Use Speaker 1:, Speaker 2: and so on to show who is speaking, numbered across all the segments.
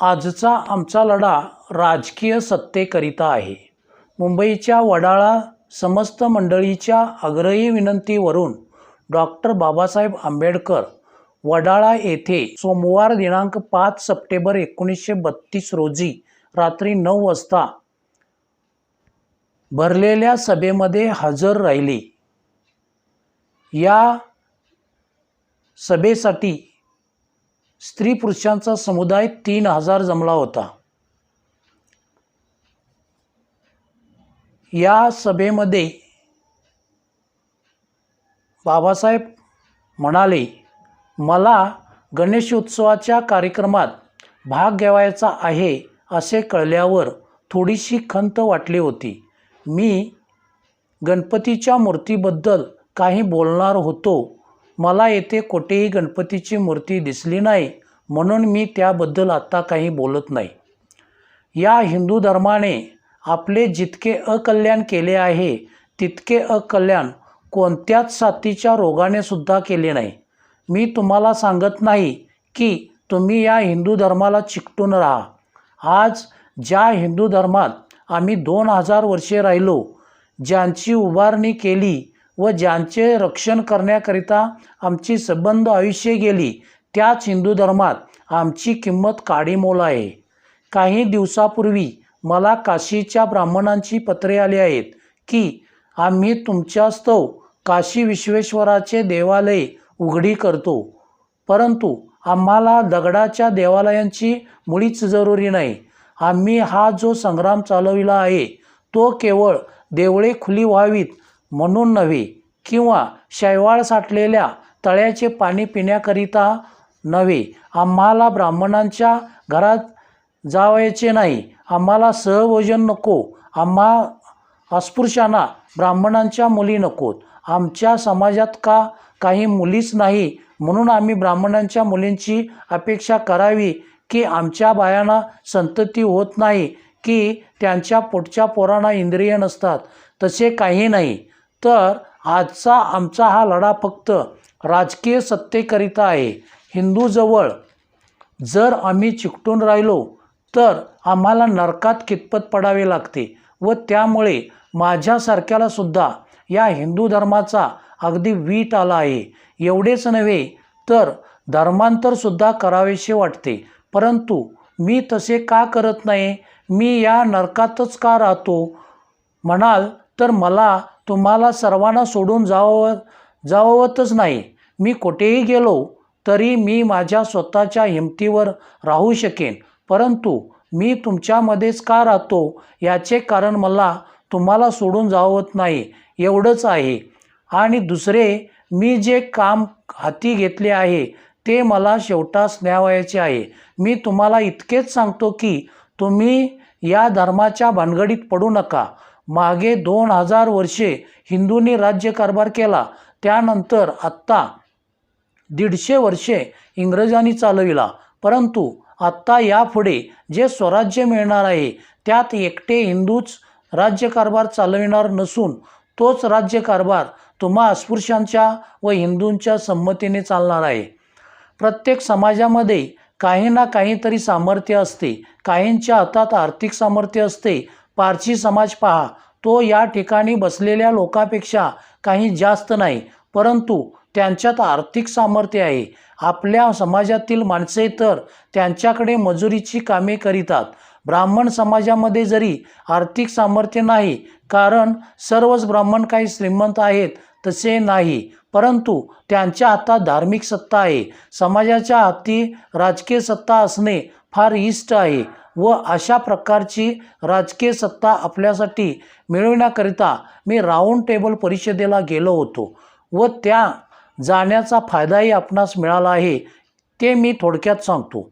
Speaker 1: आजचा आमचा लढा राजकीय सत्तेकरिता आहे. मुंबईच्या वडाळा समस्त मंडळीच्या आग्रही विनंतीवरून डॉक्टर बाबासाहेब आंबेडकर वडाळा येथे सोमवार दिनांक पाच सप्टेंबर एकोणीसशे बत्तीस रोजी रात्री नऊ वाजता भरलेल्या सभेमध्ये हजर राहिली. या सभेसाठी स्त्री पुरुषांचा समुदाय तीन हजार जमला होता. या सभेमध्ये बाबासाहेब म्हणाले मला गणेशोत्सवाच्या कार्यक्रमात भाग घ्यावायचा आहे असे कळल्यावर थोडीशी खंत वाटली होती. मी गणपतीच्या मूर्तीबद्दल काही बोलणार होतो मला येथे कोठेही गणपतीची मूर्ती दिसली नाही म्हणून मी त्याबद्दल आत्ता काही बोलत नाही. या हिंदू धर्माने आपले जितके अकल्याण केले आहे तितके अकल्याण कोणत्याच साथीच्या रोगाने सुद्धा केले नाही. मी तुम्हाला सांगत नाही की तुम्ही या हिंदू धर्माला चिकटून राहा. आज ज्या हिंदू धर्मात आम्ही दोन हजार वर्षे राहिलो ज्यांची उभारणी केली व ज्यांचे रक्षण करण्याकरिता आमची संबंध आयुष्य गेली त्याच हिंदू धर्मात आमची किंमत काडीमोल आहे. काही दिवसापूर्वी मला काशीच्या ब्राह्मणांची पत्रे आली आहेत की आम्ही तुमच्यास्तव काशी विश्वेश्वराचे देवालय उघडी करतो. परंतु आम्हाला दगडाच्या देवालयांची मुळीच जरुरी नाही. आम्ही हा जो संग्राम चालविला आहे तो केवळ देवळे खुली व्हावीत म्हणून नव्हे किंवा शैवाळ साठलेल्या तळ्याचे पाणी पिण्याकरिता नव्हे. आम्हाला ब्राह्मणांच्या घरात जावायचे नाही. आम्हाला सहभोजन नको. आम्हा अस्पृश्यांना ब्राह्मणांच्या मुली नकोत. आमच्या समाजात का काही मुलीच नाही? म्हणून आम्ही ब्राह्मणांच्या मुलींची अपेक्षा करावी की आमच्या बायांना संतती होत नाही की त्यांच्या पोटच्या पोरांना इंद्रिय नसतात. तसे काही नाही. तर आजचा आमचा हा लढा फक्त राजकीय सत्तेकरिता आहे. हिंदूजवळ जर आम्ही चिकटून राहिलो तर आम्हाला नरकात कितपत पडावे लागते व त्यामुळे माझ्यासारख्याला सुद्धा या हिंदू धर्माचा अगदी वीट आला आहे. एवढेच नव्हे तर धर्मांतरसुद्धा करावेसे वाटते. परंतु मी तसे का करत नाही? मी या नरकातच का राहतो? म्हणाल तर मला तुम्हाला सर्वांना सोडून जावं जावतच नाही. मी कुठेही गेलो तरी मी माझ्या स्वतःच्या हिमतीवर राहू शकेन. परंतु मी तुमच्यामध्येच का राहतो याचे कारण मला तुम्हाला सोडून जावत नाही एवढंच आहे. आणि दुसरे मी जे काम हाती घेतले आहे ते मला शेवटास न्यावायचे आहे. मी तुम्हाला इतकेच सांगतो की तुम्ही या धर्माच्या भानगडीत पडू नका. मागे दोन हजार वर्षे हिंदूंनी राज्यकारभार केला. त्यानंतर आत्ता दीडशे वर्षे इंग्रजांनी चालविला. परंतु आत्ता यापुढे जे स्वराज्य मिळणार आहे त्यात एकटे हिंदूच राज्यकारभार चालविणार नसून तोच राज्यकारभार तुम्हा अस्पृश्यांच्या व हिंदूंच्या संमतीने चालणार आहे. प्रत्येक समाजामध्ये काही ना काहीतरी सामर्थ्य असते. काहींच्या हातात आर्थिक सामर्थ्य असते पारशी समाज पहा. तो या ठिकाणी बसलेल्या लोकांपेक्षा काही जास्त नाही परंतु त्यांच्यात आर्थिक सामर्थ्य आहे. आपल्या समाजातील माणसे तर त्यांच्याकडे मजुरीची कामे करीतात. ब्राह्मण समाजामध्ये जरी आर्थिक सामर्थ्य नाही कारण सर्वच ब्राह्मण काही श्रीमंत आहेत तसे नाही. परंतु त्यांच्या हातात धार्मिक सत्ता आहे. समाजाच्या हाती राजकीय सत्ता असणे फार इष्ट आहे. व अशा प्रकारची राजकीय सत्ता आपल्यासाठी मिळविण्याकरिता मी राऊंड टेबल परिषदेला गेलो होतो व त्या जाण्याचा फायदाही आपणास मिळाला आहे ते मी थोडक्यात सांगतो.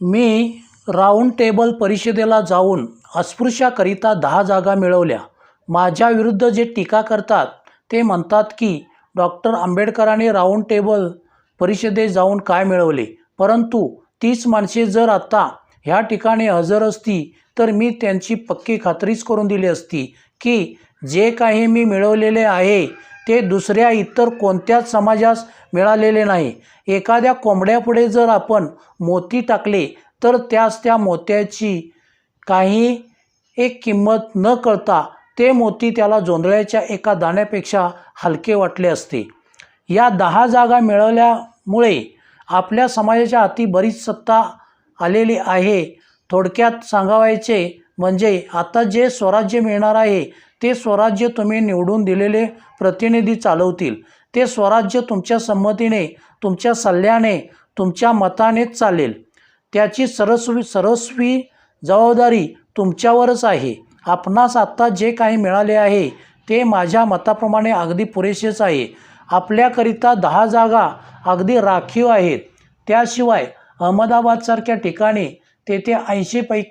Speaker 1: मी राऊंड टेबल परिषदेला जाऊन अस्पृश्याकरिता दहा जागा मिळवल्या. माझ्या विरुद्ध जे टीका करतात ते म्हणतात की डॉक्टर आंबेडकरांनी राऊंड टेबल परिषदेत जाऊन काय मिळवले? परंतु तीच माणसे जर आता ह्या ठिकाणी हजर असती तर मी त्यांची पक्की खात्रीच करून दिली असती की जे काही मी मिळवलेले आहे ते दुसऱ्या इतर कोणत्याच समाजास मिळालेले नाही. एखाद्या कोंबड्यापुढे जर आपण मोती टाकले तर त्यास त्या मोत्याची काही एक किंमत न कळता ते मोती त्याला जोंधळ्याच्या एका दाण्यापेक्षा हलके वाटले असते. या दहा जागा मिळवल्यामुळे आपल्या समाजाच्या हाती बरीच सत्ता आलेली आहे. थोडक्यात सांगावायचे म्हणजे आता जे स्वराज्य मिळणार आहे ते स्वराज्य तुम्ही निवडून दिलेले प्रतिनिधी चालवतील. ते स्वराज्य तुमच्या संमतीने तुमच्या सल्ल्याने तुमच्या मतानेच चालेल. त्याची सरस्वी सरस्वी जबाबदारी तुमच्यावरच आहे. आपणास आत्ता जे काही मिळाले आहे ते माझ्या मताप्रमाणे अगदी पुरेसेच आहे. आपल्याकरिता दहा जागा अगदी राखीव आहेत. त्याशिवाय अहमदाबादसारख्या ठिकाणी तेथे ऐंशी पै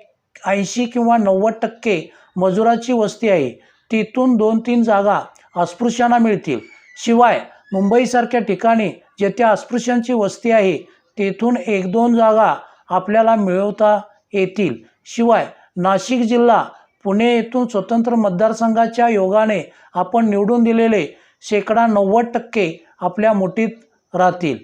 Speaker 1: ऐंशी किंवा नव्वद टक्के मजुराची वस्ती आहे. तिथून दोन तीन जागा अस्पृश्यांना मिळतील. शिवाय मुंबईसारख्या ठिकाणी जेथे अस्पृश्यांची वस्ती आहे तेथून एक दोन जागा आपल्याला मिळवता येतील. शिवाय नाशिक जिल्हा पुणे येथून स्वतंत्र मतदारसंघाच्या योगाने आपण निवडून दिलेले शेकडा नव्वद टक्के आपल्या मुठीत राहतील.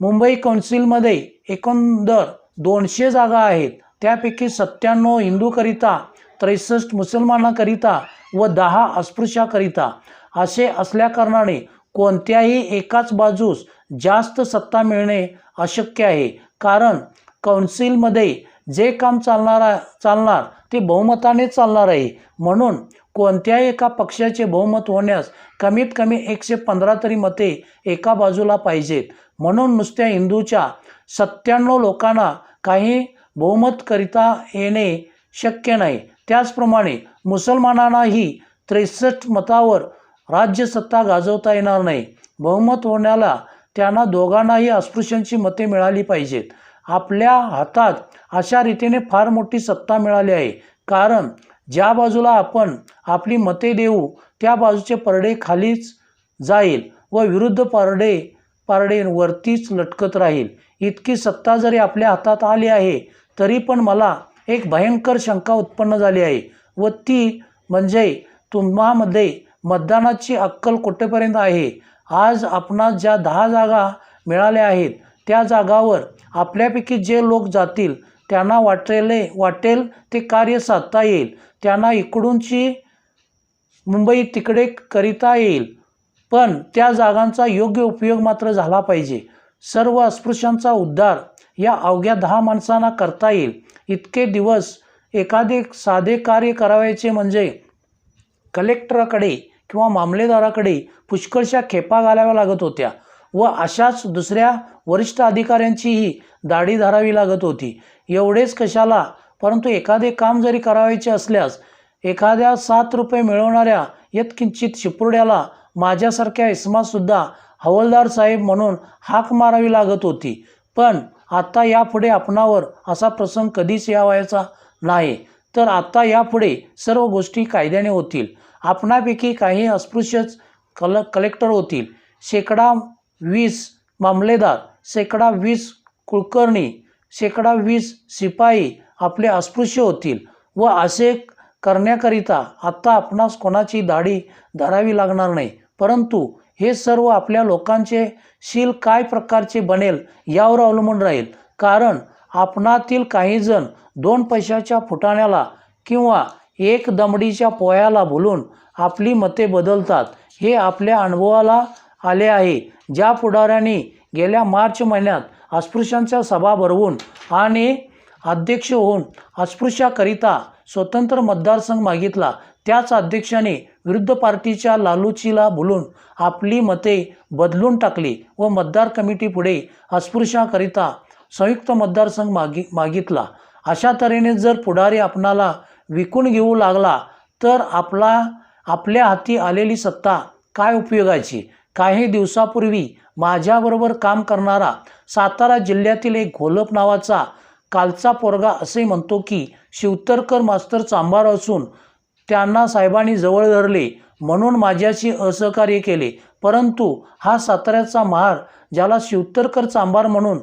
Speaker 1: मुंबई कौन्सिलमध्ये एकंदर दोनशे जागा आहेत. त्यापैकी सत्त्याण्णव हिंदूकरिता त्रेसष्ट मुसलमानाकरिता व दहा अस्पृश्याकरिता. असे असल्याकारणाने कोणत्याही एकाच बाजूस जास्त सत्ता मिळणे अशक्य आहे. कारण कौन्सिलमध्ये जे काम चालणार चालणार ते बहुमताने चालणार आहे. म्हणून कोणत्याही एका पक्षाचे बहुमत होण्यास कमीत कमी एकशे पंधरा तरी मते एका बाजूला पाहिजेत. म्हणून नुसत्या हिंदूच्या सत्त्याण्णव लोकांना काही बहुमत करिता येणे शक्य नाही. त्याचप्रमाणे मुसलमानांनाही त्रेसष्ट मतावर राज्यसत्ता गाजवता येणार नाही. बहुमत होण्याला त्यांना दोघांनाही अस्पृश्यांची मते मिळाली पाहिजेत. आपल्या हातात अशा रीतीने फार मोठी सत्ता मिळाली आहे. कारण ज्या बाजूला आपण आपली मते देऊ त्या बाजूचे परडे खालीच जाईल व विरुद्ध परडे पारडेंवरतीच लटकत राहील. इतकी सत्ता जरी आपल्या हातात आली आहे तरी पण मला एक भयंकर शंका उत्पन्न झाली आहे व ती म्हणजे तुम्हामध्ये मतदानाची अक्कल कुठेपर्यंत आहे? आज आपणास ज्या दहा जागा मिळाल्या आहेत त्या जागावर आपल्यापैकी जे लोक जातील त्यांना वाटेले वाटेल ते कार्य साधता येईल. त्यांना इकडूनची मुंबई तिकडे करिता येईल. पण त्या जागांचा योग्य उपयोग मात्र झाला पाहिजे. सर्व अस्पृश्यांचा उद्धार या अवघ्या दहा माणसांना करता येईल. इतके दिवस एखादे साधे कार्य करावायचे म्हणजे कलेक्टराकडे किंवा मामलेदाराकडे पुष्कळशा खेपा घालाव्या लागत होत्या व अशाच दुसऱ्या वरिष्ठ अधिकाऱ्यांचीही दाढी धरावी लागत होती. एवढेच कशाला? परंतु एखादे काम जरी करावायचे असल्यास एखाद्या सात रुपये मिळवणाऱ्या यत्किंचित शिपुर्ड्याला माझ्यासारख्या इसमासुद्धा हवलदार साहेब म्हणून हाक मारावी लागत होती. पण आत्ता यापुढे आपणावर असा प्रसंग कधीच यावायचा नाही. तर आत्ता यापुढे सर्व गोष्टी कायद्याने होतील. आपणापैकी काही अस्पृश्यच कल कलेक्टर होतील. शेकडा वीस मामलेदार शेकडा वीस कुलकर्णी शेकडा वीस शिपाई आपले अस्पृश्य होतील व असे करण्याकरिता आत्ता आपणास कोणाची दाढी धरावी लागणार नाही. परंतु हे सर्व आपल्या लोकांचे शील काय प्रकारचे बनेल यावर अवलंबून राहील. कारण आपणातील काहीजण दोन पैशाच्या फुटाण्याला किंवा एक दमडीच्या पोह्याला भुलून आपली मते बदलतात. हे आपल्या अनुभवाला आले आहे. ज्या पुढाऱ्यांनी गेल्या मार्च महिन्यात अस्पृश्यांच्या सभा भरवून आणि अध्यक्ष होऊन अस्पृश्याकरिता स्वतंत्र मतदारसंघ मागितला. त्याच अध्यक्षाने विरुद्ध पार्टीच्या लालूचीला बोलून आपली मते बदलून टाकली व मतदार कमिटीपुढे अस्पृश्याकरिता संयुक्त मतदारसंघ मागी मागितला. अशा तऱ्हेने जर पुढारी आपणाला विकून घेऊ लागला तर आपला आपल्या हाती आलेली सत्ता काय उपयोगाची? काही दिवसापूर्वी माझ्याबरोबर काम करणारा सातारा जिल्ह्यातील एक घोलप नावाचा कालचा पोरगा असे म्हणतो की शिवतरकर मास्तर चांभार असून त्यांना साहेबांनी जवळ धरले म्हणून माझ्याशी असहकार्य केले. परंतु हा साताऱ्याचा महार ज्याला शिवतरकर चांभार म्हणून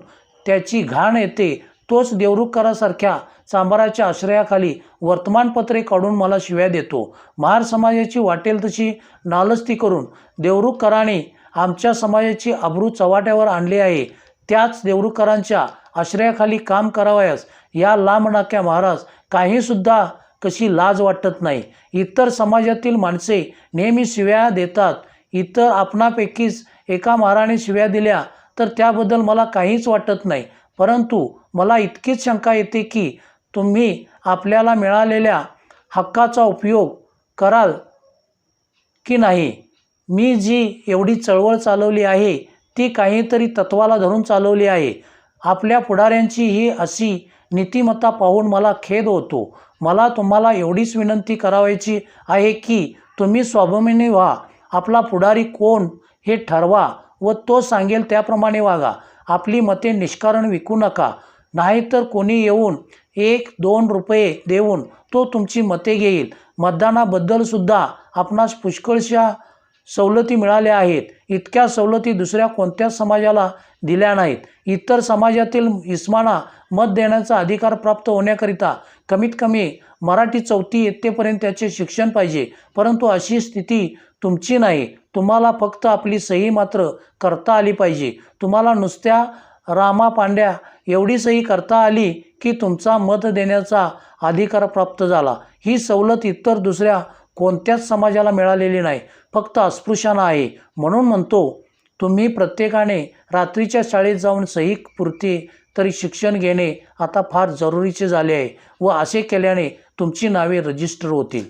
Speaker 1: त्याची घाण येते तोच देवरुखकरासारख्या चांभाराच्या आश्रयाखाली वर्तमानपत्रे काढून मला शिव्या देतो. महार समाजाची वाटेल तशी नालस्ती करून देवरुखकराने आमच्या समाजाची अब्रू चव्हाट्यावर आणली आहे. त्याच देवरुखकरांच्या आश्रयाखाली काम करावयास या लांबणाक्या महाराज काहीसुद्धा कशी लाज वाटत नाही. इतर समाजातील माणसे नेहमी शिव्या देतात. इतर आपणापैकीच एका महाराने शिव्या दिल्या तर त्याबद्दल मला काहीच वाटत नाही. परंतु मला इतकीच शंका येते की तुम्ही आपल्याला मिळालेल्या हक्काचा उपयोग कराल की नाही? मी जी एवढी चळवळ चालवली आहे ती काहीतरी तत्वाला धरून चालवली आहे. आपल्या पुढाऱ्यांची ही अशी नीतिमत्ता पाहून मला खेद होतो. मला तुम्हाला एवढीच विनंती करावायची आहे की तुम्ही स्वाभिमानी व्हा. आपला पुढारी कोण हे ठरवा व तो सांगेल त्याप्रमाणे वागा. आपली मते निष्कारण विकू नका. नाहीतर कोणी येऊन एक दोन रुपये देऊन तो तुमची मते घेईल. मतदानाबद्दलसुद्धा आपणास पुष्कळशा सवलती मिळाल्या आहेत. इतक्या सवलती दुसऱ्या कोणत्याच समाजाला दिल्या नाहीत? इतर समाजातील इस्माना मत देण्याचा अधिकार प्राप्त होण्याकरिता कमीत कमी मराठी चौथी इयत्तेपर्यंत त्याचे शिक्षण पाहिजे. परंतु अशी स्थिती तुमची नाही. तुम्हाला फक्त आपली सही मात्र करता आली पाहिजे. तुम्हाला नुसत्या रामा पांड्या एवढी सही करता आली की तुमचा मत देण्याचा अधिकार प्राप्त झाला. ही सवलत इतर दुसऱ्या कोणत्याच समाजाला मिळालेली नाही. फक्त अस्पृश्यांना आहे. म्हणून म्हणतो तुम्ही प्रत्येकाने रात्रीच्या शाळेत जाऊन सही पुरते तरी शिक्षण घेणे आता फार जरुरीचे झाले आहे व असे केल्याने तुमची नावे रजिस्टर होतील.